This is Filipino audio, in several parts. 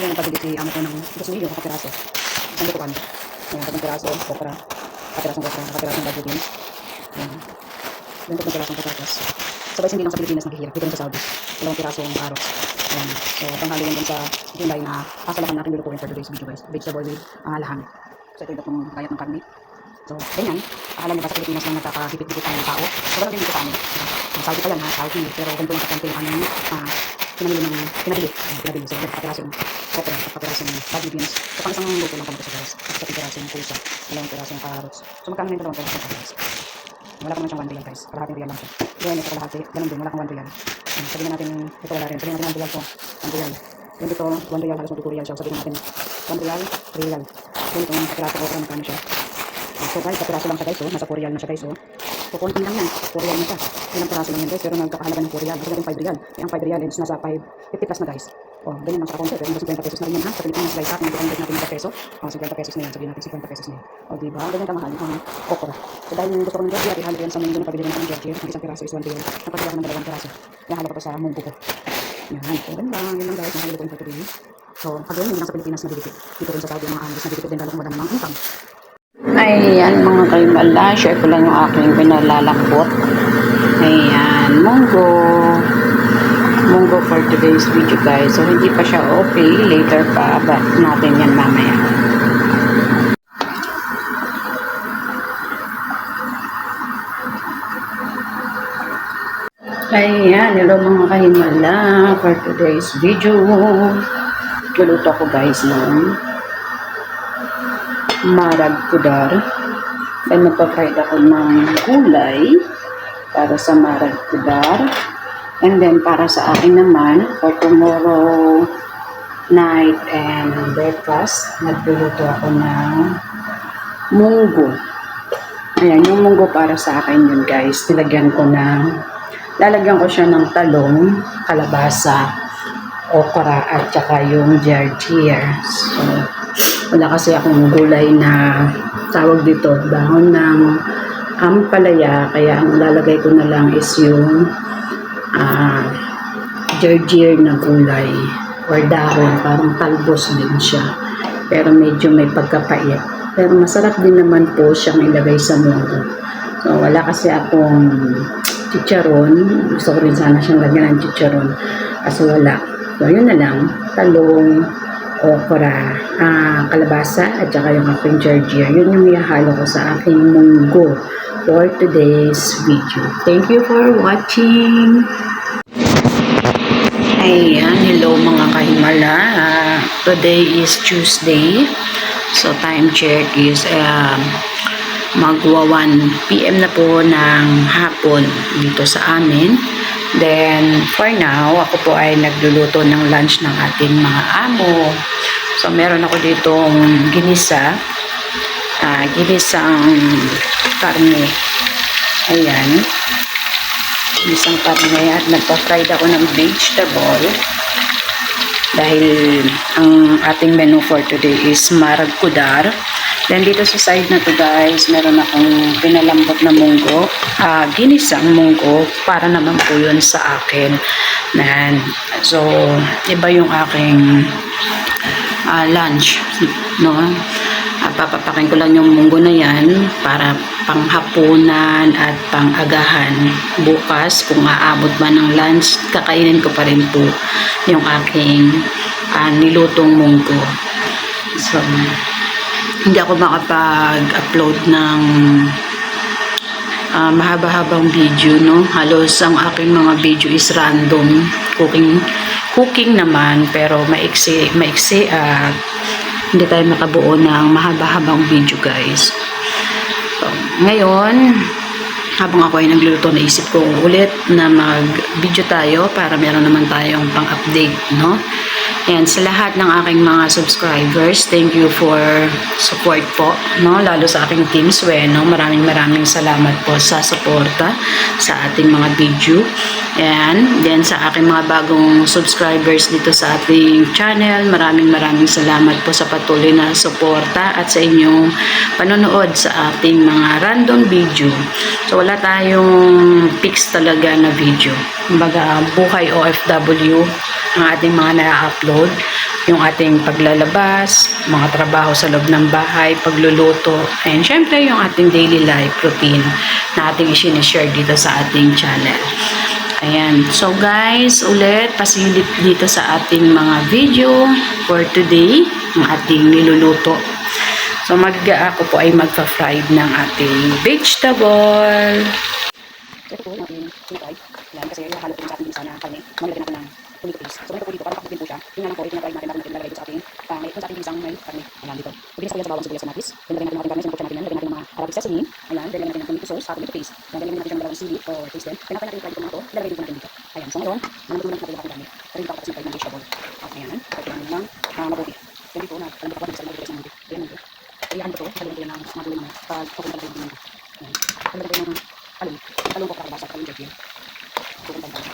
Ngayon ang pagbibig si amo ko ng gusto yung kapiraso. Isang lutuan. Ayan, tatlong piraso, okra, kapirasong okra, kapirasong bago beans. Ayan. Ayan, tatlong pirasong patatas. Sabay hindi lang sa Pilipinas naghihirap, dito rin sa Saudi. Dalawang pirasong carrots. Ayan. So, panghalo yan dun sa hinday na kasalahan natin lulutuin for today's video guys. Vegetable with uh, lahan. So, ito yung itong kayat ng karne. So, ganyan. Akala mo ba sa Pilipinas lang nagkakahipit-hipit tayo ng tao? So, wala din dito. Ang Saudi pa yan ha, Saudi. Pero ganito lang kakante yung aming uh, pinamili ng pinabili. Uh, pinabili. So, kapirasong okra, kapirasong bago beans. So, pang isang luto lang pala ito guys. Sa pirasong pusa, dalawang pirasong carrots. So, magkano na yung dalawang pirasong carrots? Wala pa naman siyang 1 real guys. Kalahating real lang siya. Yun, ito kalahati. Ganun din, wala kang 1 real. Um, sabihin na natin, ito wala rin. Sabihin natin 1 real to. 1 real. Yun dito, 1 real, halos mag 2 real siya. Sabihin natin, 1 real, 3 real. Yun itong kapiraso ko, magkano siya. So guys, kapiraso lang siya guys, oh. Nasa 4 real na siya guys, oh. So, konti lang yan. 4 real na siya. Ilang piraso lang yan guys, pero nagkakahalaga ng 4 real. Kasi natin 5 real. Eh, ang 5 real is nasa 5, 50 plus na guys. Oh, ganyan lang siya kakonti. Pero yung 50 pesos na rin yan ha. Sa Pilipinas guys, ha. Kung natin natin 50 peso. Oh, 50 pesos na yan. Sabihin natin 50 pesos na yan. Oh, diba? Ganyan kamahal. Um, okra. So, dahil yung gusto ko ng Georgia, ihalo ko yan sa munggo na pabili ko ng Georgia. Ang isang piraso is 1 real. Napagkila ko ng dalawang piraso. Ihalo ko to sa munggo ko. Yan. So, ganun lang. Yan lang guys. Mahalo ko yung today. So, pag hindi lang sa Pilipinas nabibigit. Dito rin sa Saudi, mga Andes nabibigit din lalo kung wala namang income. Ayan mga kaimala, share ko lang yung aking pinalalakbot. Ayan, munggo. Munggo for today's video guys. So hindi pa siya okay, later pa but natin yan mamaya. Ayan, hello mga kahimala for today's video. Luluto ko guys ng marag pudar. Then magpa-fried ako ng gulay para sa marag pudar. And then para sa akin naman, for tomorrow night and breakfast, nagluluto ako ng munggo. Ayan, yung munggo para sa akin yun guys. Nilagyan ko ng, lalagyan ko siya ng talong, kalabasa, okra, at saka yung jartier. So, wala kasi akong gulay na tawag dito, dahon ng ampalaya, kaya ang lalagay ko na lang is yung ah jardier na gulay or dahon, parang talbos din siya. Pero medyo may pagkapait. Pero masarap din naman po siyang ilagay sa munggo. So, wala kasi akong chicharon. Gusto ko rin sana siyang lagyan ng chicharon. Kaso wala. So, yun na lang. Talong, okra, ah, kalabasa, at saka yung aking georgia. Yun yung ihahalo ko sa aking munggo for today's video. Thank you for watching! Ayan, hello mga kahimala. Ah, today is Tuesday. So, time check is um, magwa 1 p.m. na po ng hapon dito sa amin. Then, for now, ako po ay nagluluto ng lunch ng ating mga amo. So, meron ako ditong ginisa. ah ginisang karne. Ayan. Ginisang karne at nagpa-fried ako ng vegetable. Dahil ang ating menu for today is marag kudar. Then dito sa side na to guys, meron akong pinalambot na munggo, ah ginisang munggo para naman po yun sa akin. And, so, iba yung aking ah, lunch, no? Ah, papapakin ko lang yung munggo na yan para panghapunan at pangagahan. Bukas, kung aabot man ng lunch, kakainin ko pa rin po yung aking ah, nilutong munggo. So, hindi ako makapag-upload ng ah, mahaba-habang video, no? Halos ang aking mga video is random. Cooking, cooking naman, pero maiksi, maiksi at hindi tayo makabuo ng mahaba-habang video, guys. So, ngayon, habang ako ay nagluluto, naisip ko ulit na mag-video tayo para meron naman tayong pang-update, no? And sa lahat ng aking mga subscribers, thank you for support po, no? Lalo sa aking Team Sueno, maraming maraming salamat po sa suporta sa ating mga video. And then sa aking mga bagong subscribers dito sa ating channel, maraming maraming salamat po sa patuloy na suporta at sa inyong panonood sa ating mga random video. So wala tayong fix talaga na video. Kumbaga, buhay OFW ang ating mga na-upload upload yung ating paglalabas, mga trabaho sa loob ng bahay, pagluluto, and syempre yung ating daily life routine na ating isinishare dito sa ating channel. Ayan. So guys, ulit pasilip dito sa ating mga video for today, ang ating niluluto. So mag ako po ay magpa-fried ng ating vegetable. So ito po kasi halo po sa isa na karne. Manilagyan natin ng tomato. So po dito, para makapagpin po siya. Yung nga lang po, itinatry natin sa ating, may, sa ating isang may karne. Ayan po yan sa bawang sibuyas na napis. Then lagyan natin ng ating karne, sinupot natin yan. Arabic sesame. Ayan, then lagyan natin ng tomato sauce, sa tomato paste. Then lagyan natin ng dalawang sili or paste din. After natin i-fry itong mga to, ilalagay din po natin dito. Ayan, so ngayon, manamatulang natin yung karne. Pero hindi pa kapag ng vegetable. Ayan, pagkinan natin ng uh, mabuti. Then dito na, alam ko pa sa mga ng mabuti. Ayan, ito. Ayan ko to, lagyan ko yan ng mga gulay na pag papunta tayo dito. Ayan. Lagyan ko ng talong. Talong ko para basa, talong jerky. Pupunta tayo.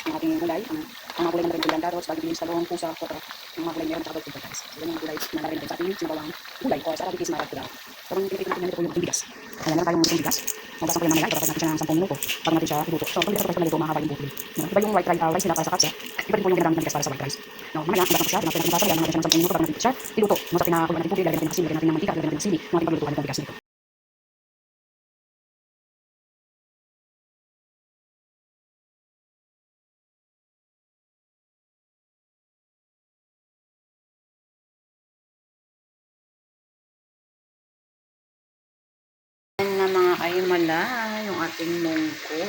Ang ating gulay, ang, ang mga gulay na rin carrots, bagay beans, talong, pusa, kopra, ang mga gulay meron, tsaka dog guys. So, yan yung gulay na narin sa ating sinabawang gulay or sa Arabic is marag gulay. So, ang pinipit natin yan ito po yung bigas. Ayan, meron tayong bigas. Magbasa ko yan mamaya, ipapasok natin siya ng 10 minuto bago natin siya iluto. So, pag ito nalito, mahaba yung buto. No? Iba yung white rice, uh, rice nila para sa katsa. Iba din po yung ginagamit ng bigas para sa white rice. No, mamaya, ibasa ko siya, pinapin natin natin natin siya ng 10 minuto bago natin siya iluto. No, sa pinakuluan natin puti, lagyan natin ng asin, lagyan natin ng mantika, lagyan natin ng sili, no, ating paglulutuan ng bigas nito. Kaimala, yung ating mungko.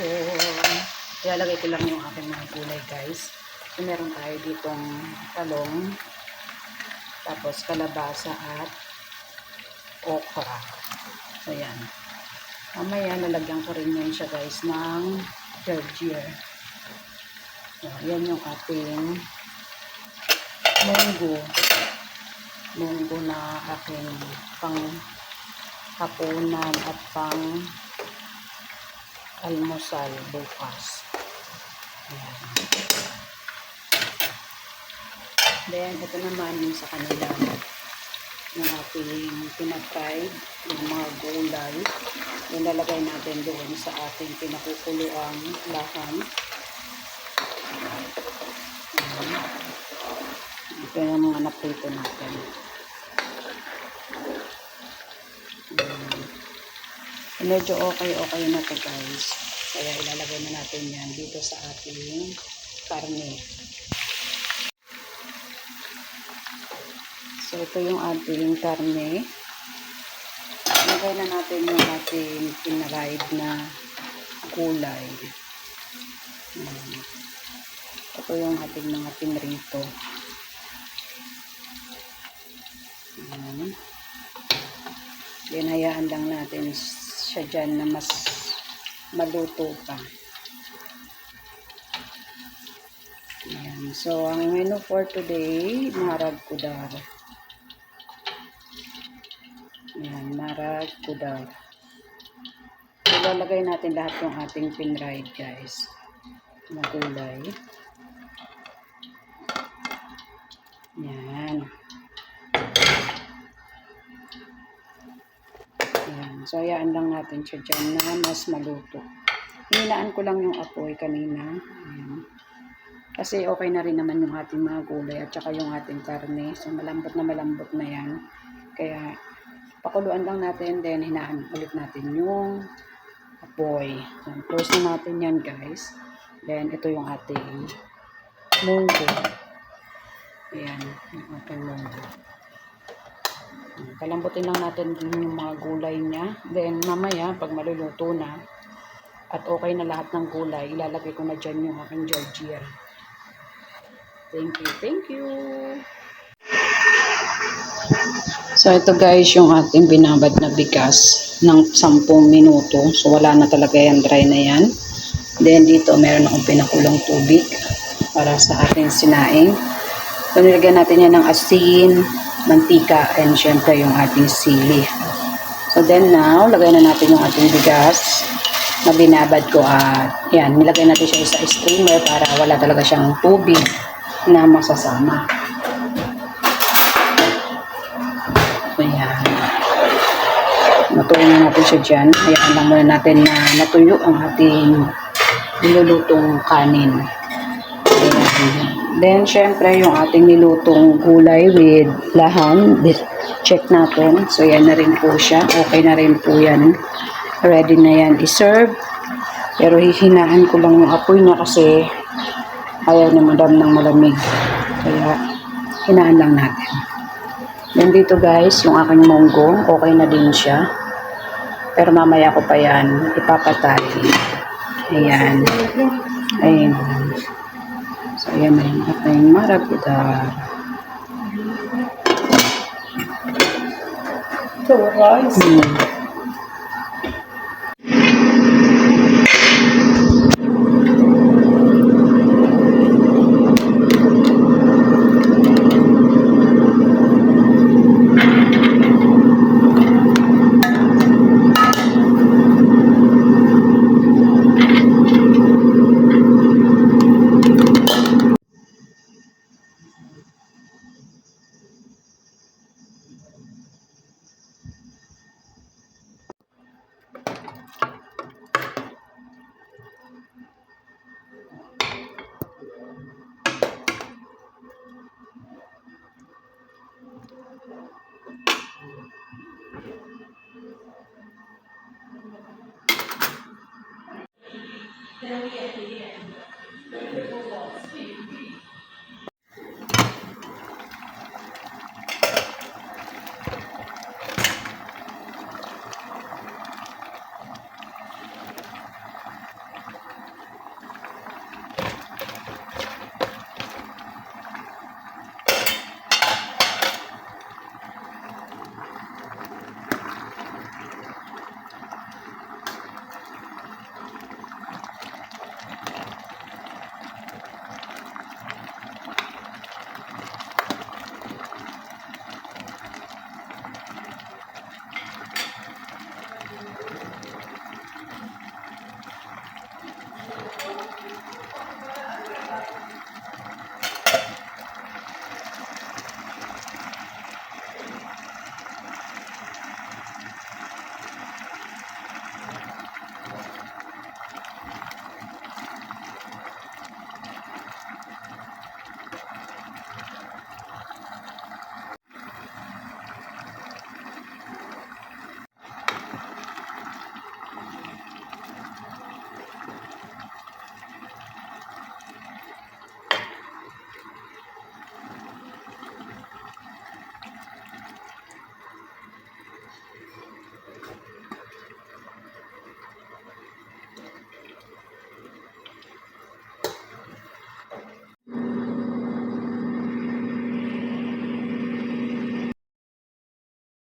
Ilalagay ko lang yung aking mga gulay guys. So, meron tayo ditong talong, tapos kalabasa at okra. So, yan. Mamaya, lalagyan ko rin yan siya guys ng gergier. So, yan yung ating munggo. Munggo na aking pang hapunan at pang almusal bukas. Ayan. Then, ito naman yung sa kanila yung ating pinafried, yung mga gulay. Yung lalagay natin doon sa ating pinakukuluang lahan. Ayan. Ito yung mga naprito natin. Medyo okay okay na to guys. Kaya ilalagay na natin yan dito sa ating karne. So ito yung ating karne. Ilagay na natin yung ating pinaride na gulay. Hmm. ito yung ating mga pinrito. Ayan. Binayaan lang natin siya dyan na mas maluto pa. Ayan. So, ang menu for today, marag kudar. Ayan, marag kudar. Ilalagay natin lahat ng ating pinride, guys. Na gulay. Ayan. Ayan. So, hayaan lang natin siya dyan na mas maluto. Hinaan ko lang yung apoy kanina. Ayan. Kasi okay na rin naman yung ating mga gulay at saka yung ating karne. So, malambot na malambot na yan. Kaya, pakuluan lang natin, then hinaan ulit natin yung apoy. So, close na natin yan, guys. Then, ito yung ating munggo. Ayan, yung ating munggo. Palambutin lang natin yung mga gulay niya. Then, mamaya, pag maluluto na, at okay na lahat ng gulay, ilalagay ko na dyan yung aking Georgia. Thank you, thank you. So, ito guys, yung ating binabad na bigas ng 10 minuto. So, wala na talaga yan, dry na yan. Then, dito, meron akong pinakulong tubig para sa ating sinaing. So, nilagyan natin yan ng asin, mantika, and syempre yung ating sili. So, then now, lagay na natin yung ating bigas na binabad ko at yan, nilagay natin siya sa steamer para wala talaga siyang tubig na masasama. So, yan. Natuyo na natin siya dyan. Hayaan lang muna natin na natuyo ang ating nilulutong kanin. Then, syempre, yung ating nilutong gulay with lahan, check natin. So, yan na rin po siya. Okay na rin po yan. Ready na yan i-serve. Pero hihinaan ko lang yung apoy niya kasi ayaw na madam ng malamig. Kaya, hinaan lang natin. Then, dito guys, yung aking munggo, okay na din siya. Pero mamaya ko pa yan ipapatay. Ayan. Ayan. So, ayan na yung ating maragudar. So, guys. Hmm. Thank you.